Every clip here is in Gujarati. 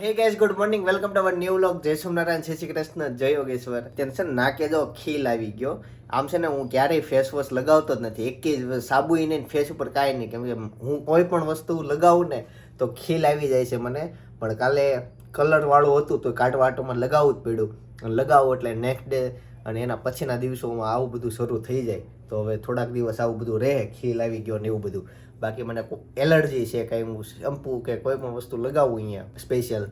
Hey guys, good morning. Welcome to our new vlog. જય સોમનારાયણ, જય શ્રી કૃષ્ણ, જય યોગેશ્વર. ત્યાં છે ને? નાકે જો ખીલ આવી ગયો. આમ છે ને, હું ક્યારેય ફેસ વોશ લગાવતો જ નથી. એક સાબુ ઈને ફેસ ઉપર કાંઈ નહીં. કેમ કે હું કોઈ પણ વસ્તુ લગાવું ને, તો ખીલ આવી જાય છે મને. પણ કાલે કલરવાળું હતું, તો કાટવાટોમાં લગાવવું જ પડ્યું. લગાવું એટલે નેક્સ્ટ ડે અને એના પછીના દિવસોમાં આવું બધું શરૂ થઈ જાય. તો હવે થોડાક દિવસ આવું બધું રહે, ખીલ આવી ગયો ને એવું બધું. બાકી મને એલર્જી છે, કંઈ હું શેમ્પુ કે કોઈ પણ વસ્તુ લગાવું અહીંયા સ્પેશિયલ,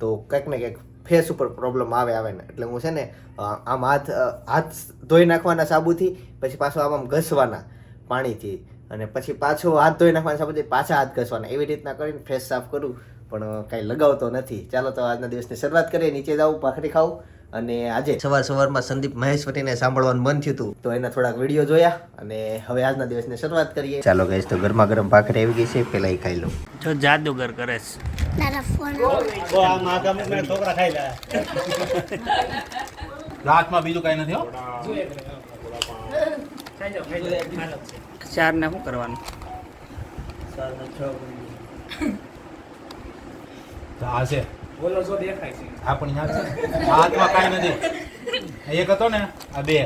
તો કંઈક ને કંઈક ફેસ ઉપર પ્રોબ્લેમ આવે આવે ને. એટલે હું છે ને આમ હાથ હાથ ધોઈ નાખવાના સાબુથી, પછી પાછો આમ આમ ઘસવાના પાણીથી. અને પછી પાછો હાથ ધોઈ નાખવાના સાબુથી, પાછા હાથ ઘસવાના. એવી રીતના કરીને ફેસ સાફ કરું, પણ કાંઈ લગાવતો નથી. ચાલો તો આજના દિવસની શરૂઆત કરીએ. નીચે જાઉં, ભાખરી ખાવું અને આજે સવાર સવારમાં સંદીપ મહેશ્વરીને સાંભળવાનું મન થયું હતું. તો એના થોડાક વીડિયો જોયા અને હવે આજના દિવસની શરૂઆત કરીએ. ચાલો ગઈશ તો ગરમા ગરમ ભાખરી આવી ગઈ છે પેલા એ ખાઈ લઉં જો જાદુગર કરે છે. રાતમાં બીજું કઈ નથી ચાર ને શું કરવાનું? આ છે. આ પણ યાદ છે. આ હાથમાં કાંઈ નથી. એક હતો ને આ બે.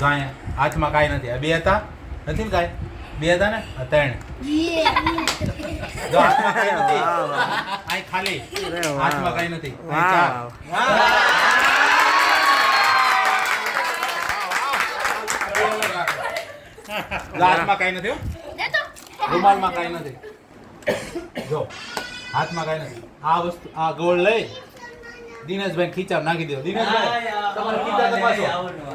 જો હાથમાં કાંઈ નથી. આ બે હતા? નથી ને કાંઈ? બે હતા ને? આ ત્રણ. જો હાથમાં કાંઈ નથી. અહીં ખાલી. હાથમાં કાંઈ નથી. જો હાથમાં કાંઈ નથી રૂમાલમાં કાંઈ નથી. જો. હાથમાં કાંઈ નથી આ વસ્તુ આ ગોળ લઈ દિનેશભાઈ ખીચા નાખી દેવો દિનેશભાઈ તમારે ખીચા તપાસો.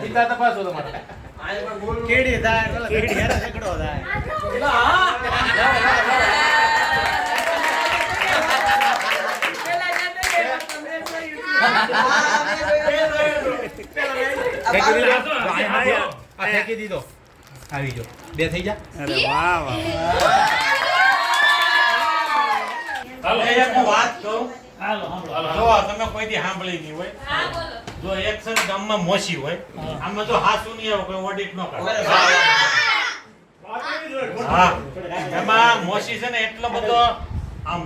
ખીચા તપાસો તમારે. ફેંકી દીધો? આવી જો બે થઈ જા અરે વાહ વાહ. જો તમે કોઈ દી સાંભળી નહીં હોય. જો એક સર ગામમાં મોસી હોય. આમાં જો હાસુ નહીં આવે કોઈ ઓડિટ ન કરે. હા. એમાં મોસી છે ને એટલો બધો આમ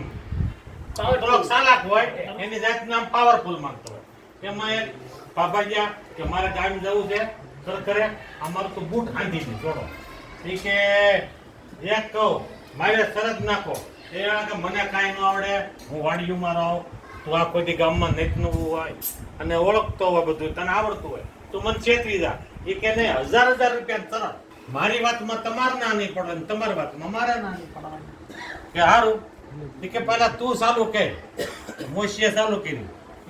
થોડોક ચાલાક હોય એની જાતનું આમ પાવરફુલ માંગતો હોય. એમાં એક બાબાજીયા કે મારે ગામ જવું છે સરકારે અમારું તો બૂટ આંધી નહીં જોડો. એ કે એક કહું મારે શરત નાખો. એ કે મને કાંઈ ન આવડે, હું વાડીયુંમાં રહું, તું આ કોઈ ગામમાં નેતનું હોય અને ઓળખતો હોય બધું, તને આવડતું હોય, તું મને ચેતવી જા એ કે નહીં, હજાર હજાર રૂપિયા તરત. મારી વાતમાં તમારે ના નહીં પડે તમારી વાતમાં. મારે ના નહીં પડવાનું. કે સારું એ કે પહેલા તું ચાલુ કે મોશીએ ચાલુ કર્યું.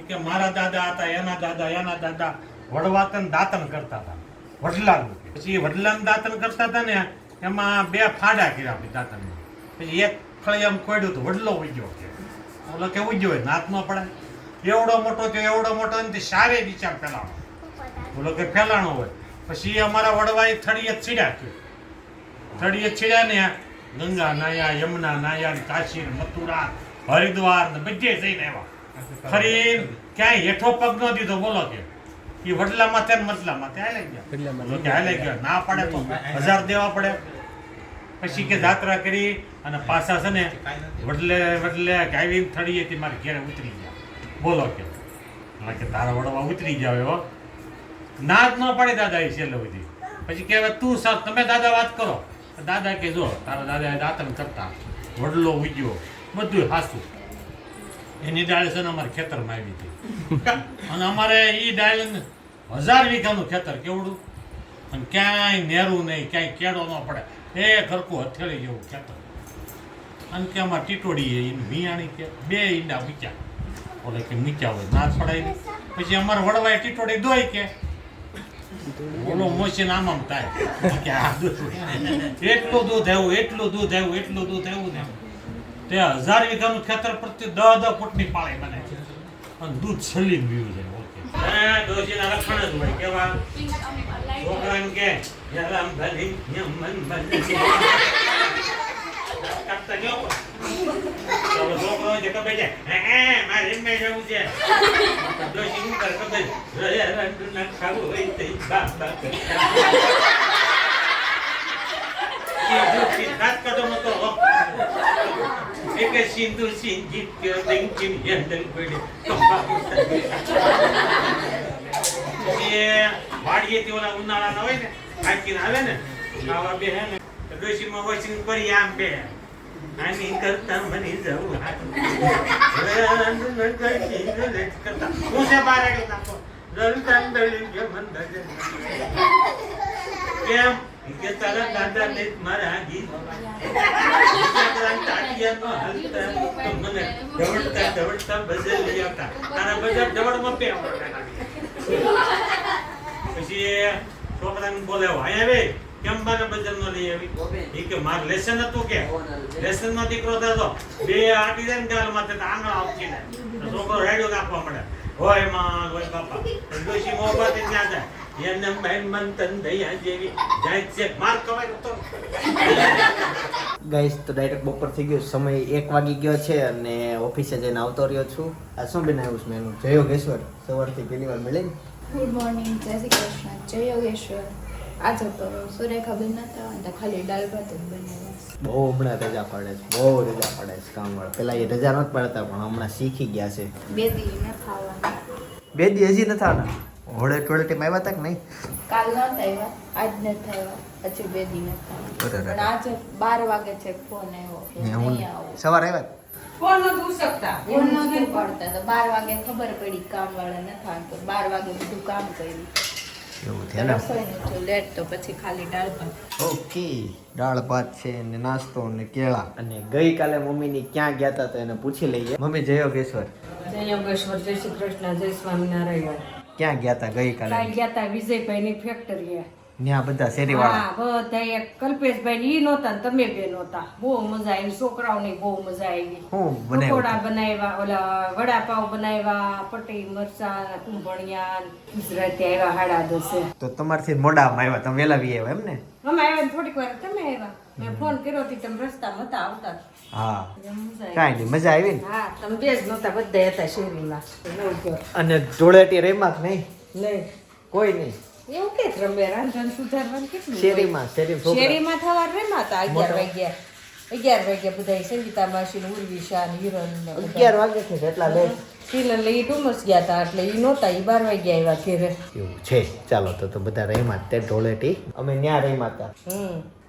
કે મારા દાદા હતા, એના દાદા એના દાદા વડવાતન દાતન કરતા હતા. વડલાનું. પછી વડલાનું દાતન કરતા હતા ને, એમાં બે ફાડા કર્યા દાતનમાં પછી એક ફળી આમ ખોડ્યું તો વડલો ઉજ્યો કે. ઓલો કે ઉજ્યો હોય નાત ન પડે એવડો મોટો થયો એવડો મોટો ને સારે વિચાર ફેલાણો. ઓલો કે ફેલાણો હોય. પછી અમારા વડવા એ થળીએ છીડ્યા કે. થળીએ છીડ્યા ને ગંગા નાયા યમુના નાયા કાશી મથુરા હરિદ્વાર ને બધે જઈને આવ્યા. ફરી ક્યાંય હેઠો પગ ન દીધો બોલો કે. એ વડલામાં માથે મતલામાં મતલા માથે હાલે ગયા. હાલે ગયા. ના પડે તો હજાર દેવા પડે. પછી કે જાત્રા કરી અને પાછા છે ને વડલે વડલે કે આવી થળીએ થી મારે ઘેરે ઉતરી ગયા. બોલો કે. કે તારા વડવા ઉતરી જાવ એવો ના જ ન પડે દાદા એ છેલ્લે બધી પછી કહેવાય તું સર તમે દાદા વાત કરો. દાદા કે જો તારા દાદા દાતન કરતા. વડલો ઉગ્યો. બધું હાસું. એની ડાળ છે ને અમારે ખેતરમાં આવી હતી. અને અમારે એ ડાળ હજાર વીઘાનું ખેતર કેવડું? અને ક્યાંય નેરું નહીં ક્યાંય કેળો ન પડે. એ ઘરકું હથેળી જેવું ખેતર. અને કે આમાં ટીટોડી એની વિયાણી કે બે ઈંડા મૂક્યા ઓલે કે મૂક્યા હોય, ના છોડાય પછી અમારે વડવાય ટીટોડી દોય કે. ઓલો મોસીને આમ આમ થાય. કે આ એટલું દૂધ આવ્યું એટલું દૂધ આવ્યું એટલું દૂધ આવ્યું ને. તે હજાર વીઘાનું ખેતર પ્રત્યે દહ દહ ફૂટની પાળી બને છે. અને દૂધ છલી પીવું છે. ડોશીના લક્ષણ જ હોય કેવા છોકરાને કે યલમ ભલી યમન ભલી કાપતા કેવો તો છોકરો જે કબે છે છે ડોશી શું કરે કબે રે રંડુ ના ખાવું હોય એ વાડીએથી ઓલા ઉનાળાના હોય ને હાકીને ને આવા બે હે ને ડોશીમાં વોશિંગ કરી આમ બે આની કરતા મને જવું કરતા હું છે બાર આગળ નાખો રલતા ડળી કે કે તારા દાદા ને મારા ગીત તાટિયાનો હલતા તો મને દવડતા દવડતા બજે લઈ આવતા. તારા બજાર દવડમાં પે પછી છોકરાને બોલાવો અહીંયા બે કેમ મારે બજાર નો લઈ આવી? એ કે માર લેસન હતું કે. લેસનમાં દીકરો થતો. બે આટી જાય ને ગાલ માથે આવતી ને છોકરો રેડિયો કાપવા મળે હોયમાં હોય બાપા. ડોશી મોહબત ત્યાં જાય. એને બેન મન તન દયા જેવી. જાય છે માર કવાય તો ગાઈસ તો ડાયરેક્ટ બપોર થઈ ગયો. સમય એક વાગી ગયો છે અને ઓફિસે જઈને આવતો રહ્યો છું. આ શું બનાવ્યું છે મેનુ જય યોગેશ્વર. સવારથી પહેલી વાર મળે ગુડ મોર્નિંગ જય શ્રી કૃષ્ણ. જય યોગેશ્વર. આજે તો સુરેખાબેન નતા અને ખાલી દાળ ભાત જ બનાવ્યા બહુ હમણાં રજા પડે છે બહુ રજા પડે છે કામવાળા. પેલા એ રજા નથી પડતા પણ હમણાં શીખી ગયા છે. બે દી ન ખાવાના. બે દી હજી નથી આવના હોળે ટોળે ટીમ આવ્યા હતા કે નહીં? કાલ ન આવ્યા. આજ ન થાય. પછી બે દિન ન બરાબર. પણ આજે બાર વાગે છે ફોન આવ્યો કે હું નહીં આવો. સવાર આવ્યા? ફોન નતું શકતા. ફોન નહોતું પડતા તો બાર વાગે ખબર પડી કામ વાળા ન થાય તો બાર વાગે બધું કામ કર્યું. એવું છે ને તો લેટ તો પછી ખાલી દાળ ભાત. ઓકે. દાળ ભાત છે ને નાસ્તો ને કેળા. અને ગઈકાલે મમ્મીની ક્યાં ગયા હતા તો એને પૂછી લઈએ. મમ્મી જય યોગેશ્વર. જય યોગેશ્વર. જય શ્રી કૃષ્ણ. જય સ્વામિનારાયણ. ક્યાં ગયા હતા ગઈકાલે? ગયા તા વિજયભાઈ ની ફેક્ટરી ત્યાં બધા શેરીવાળા? હા બધા એક કલ્પેશભાઈ ની નહોતા તમે બે નહોતા. બહુ મજા આવી છોકરાઓની બહુ મજા આવી. બનાવ્યું પકોડા બનાવ્યા ઓલા વડાપાવ બનાવ્યા પટેલ મરચા કુંભણિયા ગુજરાતી આવ્યા હાડા દસે. તો તમારથી મોડામાં આવ્યા તમે વેલા વી આવ્યા એમ ને? અમે આવ્યા થોડીક વાર તમે આવ્યા? મેં ફોન કર્યો હતી તમે રસ્તામાં હતા આવતા. હા. એટલે મજા આવી. કાંઈ નહીં મજા આવી ને? હા તમે બે જ નહોતા બધા હતા શેરીમાં. અને ધૂળેટી રેમાં કે નહીં? નહીં. કોઈ નહીં. એવું કે રમે રાંધણ સુધારવાનું કેટલું શેરીમાં શેરી શેરીમાં થવા રેમાં અગિયાર વાગ્યા. અગિયાર વાગ્યા બધા સંગીતા માસી ઉર્વિશા હિરણ અગિયાર વાગે છે એટલા લેટ. કિરણ એ ડુમસ ગયા હતા એટલે એ નહોતા એ બાર વાગ્યા આવ્યા ઘેરે એવું છે. ચાલો તો તો બધા રહીમાં તે ઢોળેટી અમે ત્યાં રહીમાં હતા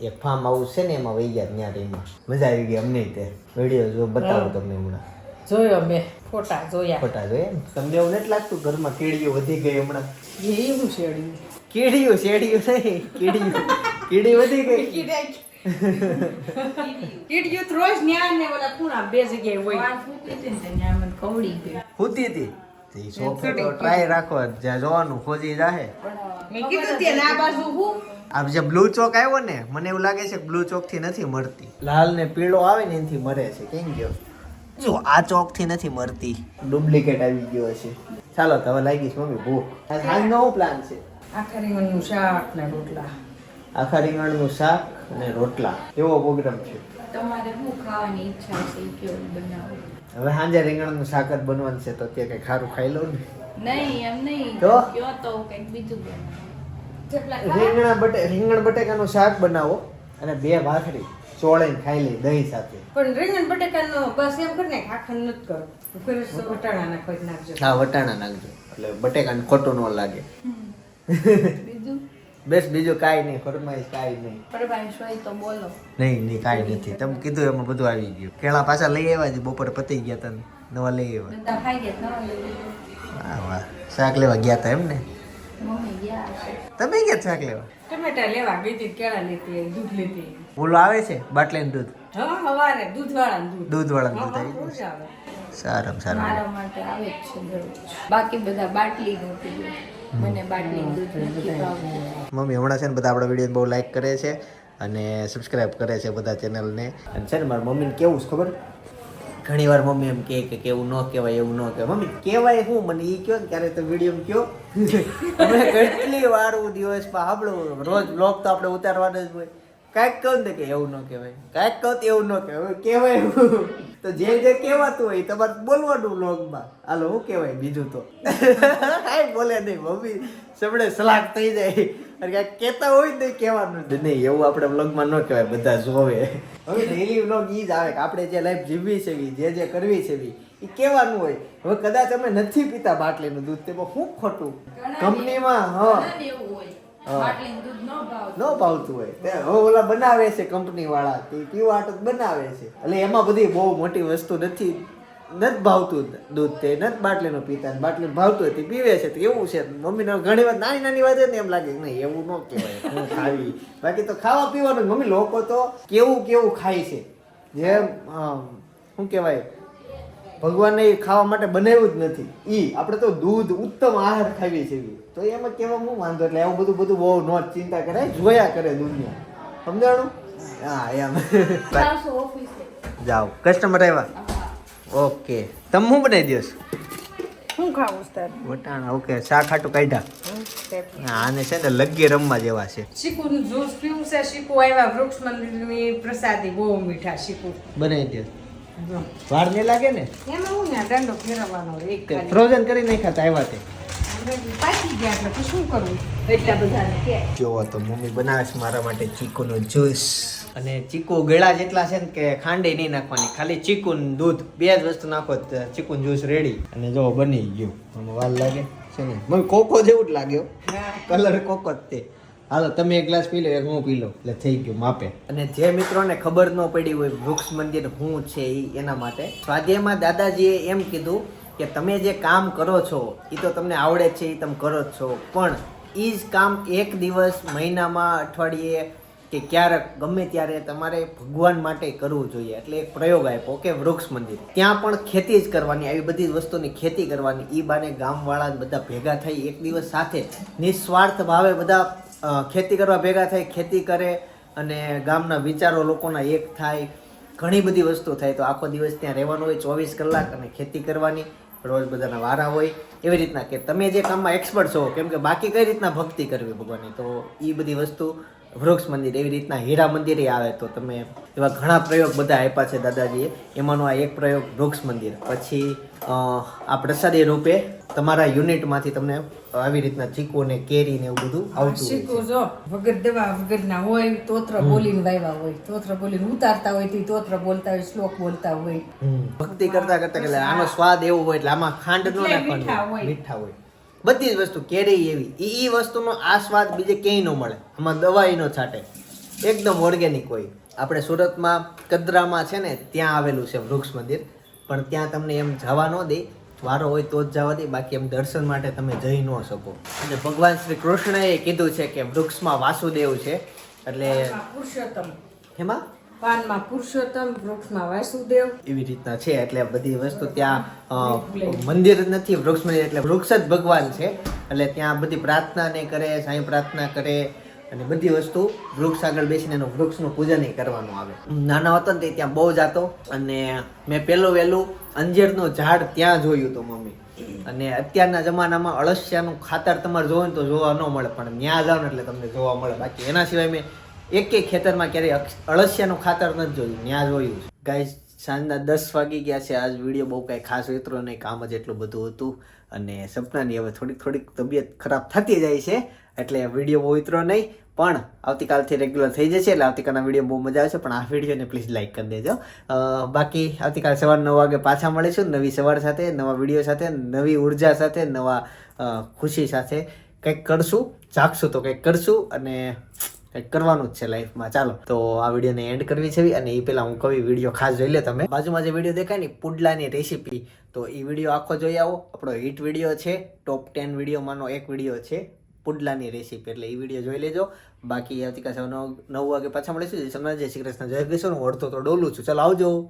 એક ફાર્મ હાઉસ છે ને એમાં વહી ગયા ત્યાં રહીમાં મજા આવી ગઈ અમને તે. વીડિયો જો બતાવું તમને હમણાં. જોયો મેં. ફોટા જોયા. ફોટા જોઈએ તમને એવું નથી લાગતું ઘરમાં કીડીઓ વધી ગઈ હમણાં? એવું શેડ્યું. કીડીઓ શેડીઓ નહીં. કીડીઓ. કીડી વધી ગઈ. કીડીયું તો રોજ ન્યા ને ઓલા ખૂણા બે જગ્યાએ હોય ફૂટી હતી ને ત્યાં મને કવડી ગયું હોતી હતી તે સોફે તો ટ્રાય રાખો જ્યાં જોવાનું ખોજી જાહે મેં કીધું તે આ બાજુ હું આ જે બ્લુ ચોક આવ્યો ને મને એવું લાગે છે કે બ્લુ ચોકથી નથી મળતી લાલ ને પીળો આવે ને એનાથી મરે છે કેમ ગયો? જો આ ચોકથી નથી મરતી. ડુપ્લિકેટ આવી ગયો છે ચાલો તો હવે લાગી છે મમ્મી ભૂખ આજ સાંજનો પ્લાન છે? આખા રીંગણનું શાક ને રોટલા. આખા રીંગણનું શાક? અને રોટલા એવો પ્રોગ્રામ છે? તમારે શું ખાવાની ઈચ્છા છે કેવું બનાવો? હવે સાંજે રીંગણનું શાક જ બનવાનું છે તો તે કઈ ખારું ખાઈ લઉં ને? નહીં એમ નહીં. તો? કયો તો કંઈક બીજું બનાવો. રીંગણા બટે રીંગણ બટેકાનું શાક બનાવો અને બે ભાખરી ચોળે ખાઈ લઈ દહીં સાથે. પણ રીંગણ બટેકાનો બસ એમ કરી ને આખા નથી કરો. ફેરસ વટાણા નાખો નાખજો. હા વટાણા નાખજો. એટલે બટેકાને ખોટું ન લાગે. બેસ બીજું કાંઈ નહીં ફરમાઈશ કાંઈ નહીં. ફરમાઈશ હોય તો બોલો. નહીં નહીં કાંઈ નથી. તમે કીધું એમાં બધું આવી ગયું. કેળા પાછા લઈ આવ્યા છે બપોરે પતી ગયા તને નવા લઈ આવ્યા. હા ખાઈ ગયા નવા લઈ લીધું. વાહ વાહ. શાક લેવા ગયા હતા એમ ને? મમ્મી ગયા હશે. તમે ગયા શાક લેવા? ટમેટા લેવા ગઈ કેળા લેતી દૂધ લેતી. ઓલો આવે છે બાટલીનું દૂધ? હા હવારે દૂધ. વાળા દૂધ દૂધ વાળા દૂધ આવી આવે. સારું સારું. મારા માટે આવે છે બાકી બધા બાટલી પીવે મને બાટલી દૂધ નથી મમ્મી હમણાં છે ને બધા આપણા વીડિયો બહુ લાઈક કરે છે અને સબસ્ક્રાઇબ કરે છે બધા ચેનલને અને છે ને મારા મમ્મીને કેવું છે ખબર? ઘણી વાર મમ્મી એમ કહે કે કેવું ન કહેવાય એવું ન કહેવાય. મમ્મી કહેવાય શું? મને એ કહો ને ક્યારે તો વીડિયો કયો અમે કેટલી વાર હું દિવસ આપણું રોજ બ્લોગ તો આપણે ઉતારવાનો જ હોય. કાંઈક કહું ને કે એવું ન કહેવાય. કાંઈક કહું તો એવું ન કહેવાય. કહેવાય. તો જે જે કહેવાતું હોય તમારે બોલવાનું લોગમાં હાલો શું કહેવાય બીજું તો? કાંઈ બોલે નહીં મમ્મી સબડે સલાક થઈ જાય. અને કાંઈક કહેતા હોય ને તો કહેવાનું જ. નહીં એવું આપણે વ્લોગમાં ન કહેવાય બધા જોવે. હવે ડેલી વ્લોગ એ જ આવે કે આપણે જે લાઈફ જીવવી છે જે જે કરવી છે એ ઈ કહેવાનું હોય. હવે કદાચ અમે નથી પીતા બાટલીનું દૂધ તેમાં શું ખોટું? કંપનીમાં હા. એવું હોય. ન ભાવતું. હોય. તે હવે ઓલા બનાવે છે કંપની વાળા તે પીવા તો બનાવે છે. એટલે એમાં બધી બહુ મોટી વસ્તુ નથી. નથી ભાવતું દૂધ તે. નથી બાટલીનું પીતા. બાટલી ભાવતું હોય તે પીવે છે. તો એવું છે. મમ્મીને ઘણી વાર નાની નાની વાત ને એમ લાગે કે નહીં એવું ન કહેવાય. હું ખાવી. બાકી તો ખાવા પીવાનું મમ્મી લોકો તો કેવું કેવું ખાય છે. જેમ શું કહેવાય? ભગવાને એ ખાવા માટે બનાવ્યું જ નથી. એ આપણે તો દૂધ ઉત્તમ આહાર ખાવી છે. તો એમાં કેવા હું વાંધો એટલે એવું બધું બધું બહુ નો ચિંતા કરે જોયા કરે દુનિયા. સમજાણું? હા એમ. જાઓ. કસ્ટમર આવ્યા ઓકે. તમે શું બનાવી દો શું ખાવું સર વટાણા. ઓકે શાક ખાટું કાઢ્યા? આને છે ને લગ્ગે રમવા જેવા છે. શીકુનું જ્યુસ પીવું છે શીકુ આવ્યા વૃક્ષ મંદિરની પ્રસાદી બહુ મીઠા શીકુ બનાવી દો. વાર ને લાગે ને? એમાં હું ને દંડો ફેરવવાનો એક. ફ્રોઝન કરી નાખ્યા તા આવ્યા તે. પાકી ગયા એટલે શું કરવું એટલા બધાને જોવો તો મમ્મી બનાવે છે મારા માટે ચીકુનો જ્યુસ અને ચીકુ ગળા જેટલા છે ને કે ખાંડે નહીં નાખવાની ખાલી ચીકુ દૂધ બે જ વસ્તુ નાખો તો ચીકુ જ્યુસ રેડી અને જો બની ગયું મને વાર લાગે છે ને? મને કોકો જેવું જ લાગ્યો. કલર કોકો જ તે. હાલો તમે એક ગ્લાસ પી લો એક હું પી લો. એટલે થઈ ગયું માપે. અને જે મિત્રોને ખબર ન પડી હોય વૃક્ષ મંદિર શું છે એના માટે સ્વાધ્યાયમાં દાદાજીએ એમ કીધું કે તમે જે કામ કરો છો એ તો તમને આવડે છે એ તમે કરો જ છો. પણ એ જ કામ એક દિવસ, મહિનામાં, અઠવાડિયે કે ક્યારેક, ગમે ત્યારે તમારે ભગવાન માટે કરવું જોઈએ. એટલે એક પ્રયોગ આપ્યો કે વૃક્ષ મંદિર. ત્યાં પણ ખેતી જ કરવાની, આવી બધી વસ્તુની ખેતી કરવાની. એ બાને ગામવાળા બધા ભેગા થઈ એક દિવસ સાથે નિસ્વાર્થ ભાવે બધા ખેતી કરવા ભેગા થઈ, ખેતી કરે અને ગામના વિચારો લોકોના એક થાય. ઘણી બધી વસ્તુ થાય. તો આખો દિવસ ત્યાં રહેવાનું હોય, ચોવીસ કલાક અને ખેતી કરવાની. રોજ બધાના વારા હોય, એવી રીતના કે તમે જે કામમાં એક્સપર્ટ છો, કેમ કે બાકી કઈ રીતના ભક્તિ કરવી ભગવાનની, તો એ બધી વસ્તુ વૃક્ષ મંદિર એવી રીતના હીરા મંદિરે આવે, તો તમે એવા ઘણા પ્રયોગ બધા આપ્યા છે દાદાજીએ. એમાંનો આ એક પ્રયોગ વૃક્ષ મંદિર. પછી આ પ્રસાદી રૂપે તમારા યુનિટમાંથી તમને આવી રીતના ચીકુ ને કેરી ને એવું બધું આવતું ચીકુ જો. વગર દવા વગરના હોય તોત્ર બોલીને વાવ્યા હોય. તોત્ર બોલીને ઉતારતા હોય તે તોત્ર બોલતા હોય શ્લોક બોલતા હોય. ભક્તિ કરતા કરતા એટલે આનો સ્વાદ એવો હોય એટલે આમાં ખાંડ નો નાખવાનું. મીઠા હોય. બધી જ વસ્તુ કેરી એવી. ઈ ઈ વસ્તુનો આ સ્વાદ બીજે ક્યાંય ન મળે. આમાં દવાઈ નો છાંટે. એકદમ ઓર્ગેનિક હોય. આપણે સુરતમાં કદરામાં છે ને ત્યાં આવેલું છે વૃક્ષ મંદિર. પણ ત્યાં તમને એમ જવા ન દે. વારો હોય તો જ જવા દે બાકી એમ દર્શન માટે તમે જઈ ન શકો. અને ભગવાન શ્રી કૃષ્ણએ કીધું છે કે વૃક્ષમાં વાસુદેવ છે એટલે પુરુષોત્તમ. એમાં પાનમાં પુરુષોત્તમ વૃક્ષમાં વાસુદેવ. એવી રીતના છે એટલે બધી વસ્તુ ત્યાં મંદિર નથી વૃક્ષ એટલે વૃક્ષ જ ભગવાન છે. એટલે ત્યાં બધી પ્રાર્થના ને કરે સાંઈ પ્રાર્થના કરે અને બધી વસ્તુ વૃક્ષ આગળ બેસીને એનું વૃક્ષનું પૂજન કરવાનું આવે. નાનો હતો ને ત્યાં બહુ જ હતો અને મેં પહેલું વહેલું અંજીરનું ઝાડ ત્યાં જોયું હતું મમ્મી. અને અત્યારના જમાનામાં અળસિયાનું ખાતર તમારે જોવું ને તો જોવા ન મળે, પણ ત્યાં જાવ ને એટલે તમને જોવા મળે. બાકી એના સિવાય મેં એક એક ખેતરમાં ક્યારેય અળસિયાનું ખાતર નથી જોયું ત્યાં જોયું ગાઈસ સાંજના દસ વાગી ગયા છે. આજ વીડિયો બહુ કાંઈ ખાસ ઉતરો નહીં, કામ જ એટલું બધું હતું. અને સપનાની હવે થોડીક થોડીક તબિયત ખરાબ થતી જાય છે, એટલે વીડિયો બહુ ઉતરો નહીં. પણ આવતીકાલથી રેગ્યુલર થઈ જશે એટલે આવતીકાલના વીડિયો બહુ મજા આવશે. પણ આ વિડીયોને પ્લીઝ લાઇક કરી દેજો. બાકી આવતીકાલ સવાર નવ વાગે પાછા મળીશું નવી સવાર સાથે, નવા વીડિયો સાથે, નવી ઊર્જા સાથે, નવા ખુશી સાથે. કંઈક કરશું, જાગશું તો કંઈક કરશું અને કંઈક કરવાનું જ છે લાઈફમાં ચાલો, તો આ વિડીયોને એન્ડ કરવી છે. અને એ પહેલાં હું કવિ વીડિયો ખાસ જોઈ લે તમે. બાજુમાં જે વીડિયો દેખાય ને પુડલાની રેસીપી તો એ વીડિયો આખો જોઈ આવો. આપણો હિટ વીડિયો છે. ટોપ ટેન વિડીયોમાંનો એક વીડિયો છે. પુડલાની રેસીપી એટલે એ વીડિયો જોઈ લેજો. બાકી આવતીકાલ સવારે નવ વાગે પાછા મળીશું. જય શ્રી કૃષ્ણ, જય કૃષ્ણ હું વળતો તો ડોલું છું. ચાલો આવજો.